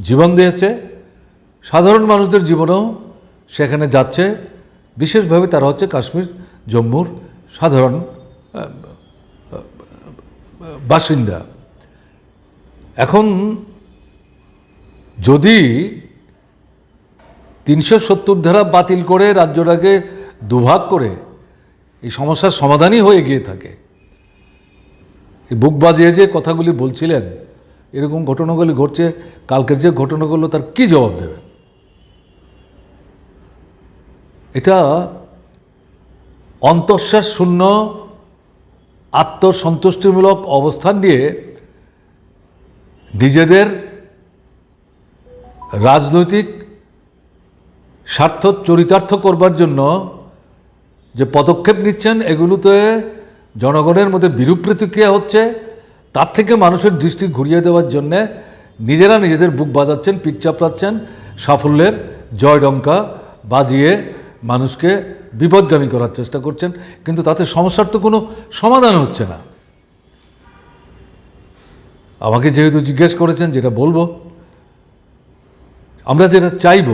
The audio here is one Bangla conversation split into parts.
জীবন দিয়েছে। সাধারণ মানুষদের জীবনেও সেখানে যাচ্ছে। বিশেষভাবে তারা হচ্ছে কাশ্মীর, জম্মুর সাধারণ বাসিন্দা। এখন যদি তিনশো সত্তর ধারা বাতিল করে রাজ্যটাকে দুভাগ করে এই সমস্যার সমাধানই হয়ে গিয়ে থাকে। বুক বাজিয়ে যে কথাগুলি বলছিলেন এরকম ঘটনাগুলি ঘটছে, কালকের যে ঘটনাগুলো তার কি জবাব দেবে? এটা অন্তঃশ্বাস শূন্য, আত্মসন্তুষ্টিমূলক অবস্থান নিয়ে নিজেদের রাজনৈতিক স্বার্থ চরিতার্থ করবার জন্য যে পদক্ষেপ নিচ্ছেন, এগুলোতে জনগণের মধ্যে বিরূপ প্রতিক্রিয়া হচ্ছে। তার থেকে মানুষের দৃষ্টি ঘুরিয়ে দেওয়ার জন্যে নিজেরা নিজেদের বুক বাজাচ্ছেন, পিঠ চাপড়াচ্ছেন। সাফল্যের জয়ডঙ্কা বাজিয়ে মানুষকে বিপদগামী করার চেষ্টা করছেন। কিন্তু তাতে সমস্যার তো কোনো সমাধান হচ্ছে না। আমাকে যেহেতু জিজ্ঞেস করেছেন, যেটা বলব, আমরা যেটা চাইব,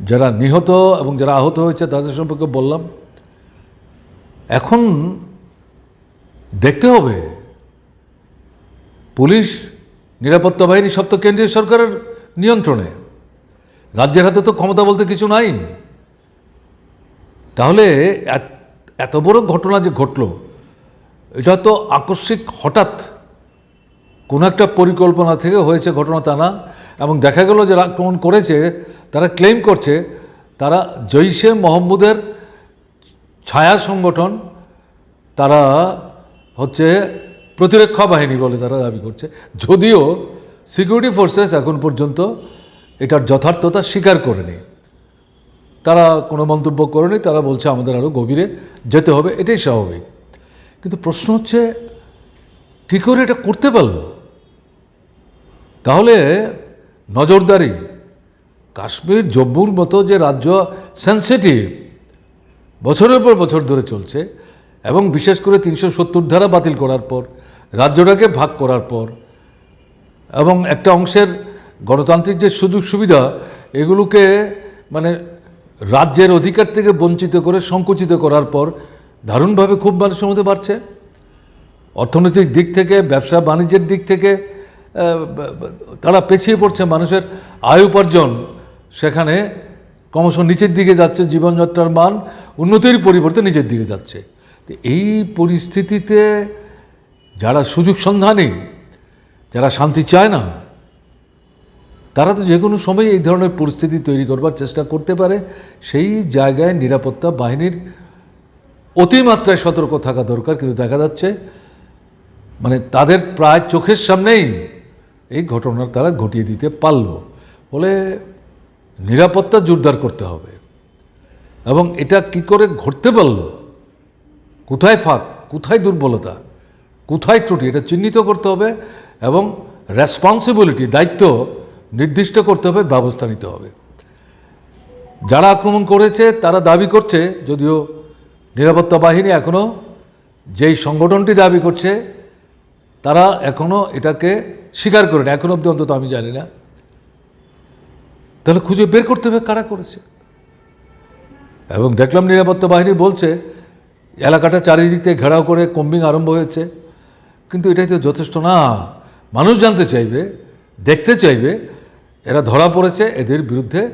যারা নিহত এবং যারা আহত হয়েছে তাদের সম্পর্কে বললাম, এখন দেখতে হবে। পুলিশ, নিরাপত্তা বাহিনী সব তো কেন্দ্রীয় সরকারের নিয়ন্ত্রণে। রাজ্যের হাতে তো ক্ষমতা বলতে কিছু নাই। তাহলে এত- বড় ঘটনা যে ঘটল, এটা তো আকস্মিক হঠাৎ কোনো একটা পরিকল্পনা থেকে হয়েছে ঘটনা তা না, এবং দেখা গেল যে আক্রমণ করেছে, তারা ক্লেম করছে, তারা জৈশে মোহাম্মদের ছায়া সংগঠন, তারা হচ্ছে প্রতিরক্ষা বাহিনী বলে তারা দাবি করছে। যদিও সিকিউরিটি ফোর্সেস এখন পর্যন্ত এটার যথার্থতা স্বীকার করেনি। তারা কোনো মন্তব্য করেনি, তারা বলছে আমাদের আরও গভীরে যেতে হবে, এটাই স্বাভাবিক। কিন্তু প্রশ্ন হচ্ছে, কী করে এটা করতে পারল? তাহলে নজরদারি, কাশ্মীর, জম্মুর মতো যে রাজ্য সেন্সিটিভ বছরের পর বছর ধরে চলছে এবং বিশেষ করে তিনশো সত্তর ধারা বাতিল করার পর, রাজ্যটাকে ভাগ করার পর, এবং একটা অংশের গণতান্ত্রিক যে সুযোগ সুবিধা, এগুলোকে মানে রাজ্যের অধিকার থেকে বঞ্চিত করে সংকুচিত করার পর, দারুণভাবে খুব মানুষের মধ্যে বাড়ছে। অর্থনৈতিক দিক থেকে, ব্যবসা বাণিজ্যের দিক থেকে তারা পেছিয়ে পড়ছে মানুষের আয় উপার্জন। সেখানে ক্রমশ নিচের দিকে যাচ্ছে জীবনযাত্রার মান, উন্নতির পরিবর্তে নিচের দিকে যাচ্ছে। তো এই পরিস্থিতিতে যারা সুযোগ সন্ধানী, যারা শান্তি চায় না, তারা তো যে কোনো সময় এই ধরনের পরিস্থিতি তৈরি করবার চেষ্টা করতে পারে। সেই জায়গায় নিরাপত্তা বাহিনীর অতিমাত্রায় সতর্ক থাকা দরকার। কিন্তু দেখা যাচ্ছে মানে তাদের প্রায় চোখের সামনেই এই ঘটনার তারা ঘটিয়ে দিতে পারল। বলে নিরাপত্তা জোরদার করতে হবে। এবং এটা কি করে ঘটতে পারল? কোথায় ফাঁক? কোথায় দুর্বলতা? কোথায় ত্রুটি? এটা চিহ্নিত করতে হবে এবং রেসপন্সিবিলিটি দায়িত্ব নির্দিষ্ট করতে হবে, ব্যবস্থা নিতে হবে। যারা আক্রমণ করেছে, তারা দাবি করছে, যদিও নিরাপত্তা বাহিনী এখনও যেই সংগঠনটি দাবি করছে, তারা এখনও এটাকে স্বীকার করে না। এখন অবধি অন্তত আমি জানি না। তাহলে খুঁজে বের করতে হবে কারা করেছে? এবং দেখলাম নিরাপত্তা বাহিনী বলছে এলাকাটা চারিদিক ঘেরাও করে কম্বিং আরম্ভ হয়েছে। কিন্তু এটাই তো যথেষ্ট না। মানুষ জানতে চাইবে, দেখতে চাইবে, এরা ধরা পড়েছে, এদের বিরুদ্ধে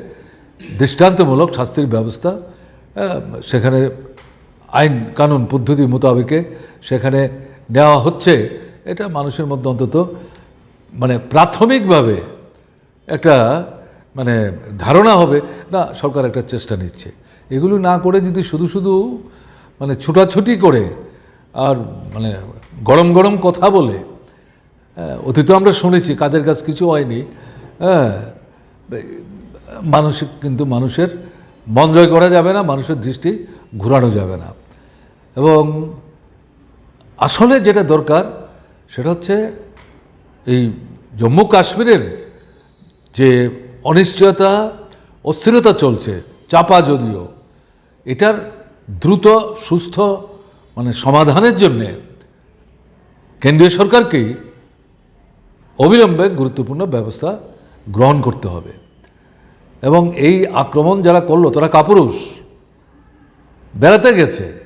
দৃষ্টান্তমূলক শাস্তির ব্যবস্থা সেখানে আইন কানুন পদ্ধতি মোতাবেকে সেখানে নেওয়া হচ্ছে। এটা মানুষের মধ্যে অন্তত মানে প্রাথমিকভাবে একটা মানে ধারণা হবে। না, সরকার একটা চেষ্টা নিচ্ছে। এগুলো না করে যদি শুধু শুধু মানে ছুটাছুটি করে আর মানে গরম গরম কথা বলে। অতীত আমরা শুনেছি, কাজের কাজ কিছু হয়নি। হ্যাঁ মানসিক কিন্তু মানুষের মন জয় করা যাবে না, মানুষের দৃষ্টি ঘোরানো যাবে না। এবং আসলে যেটা দরকার সেটা হচ্ছে এই জম্মু কাশ্মীরের যে অনিশ্চয়তা, অস্থিরতা চলছে, চাপা যদিও, এটার দ্রুত, সুস্থ মানে সমাধানের জন্যে কেন্দ্রীয় সরকারকেই অবিলম্বে গুরুত্বপূর্ণ ব্যবস্থা গ্রহণ করতে হবে। এবং এই আক্রমণ যারা করল, তারা কাপুরুষ, বেড়াতে গেছে।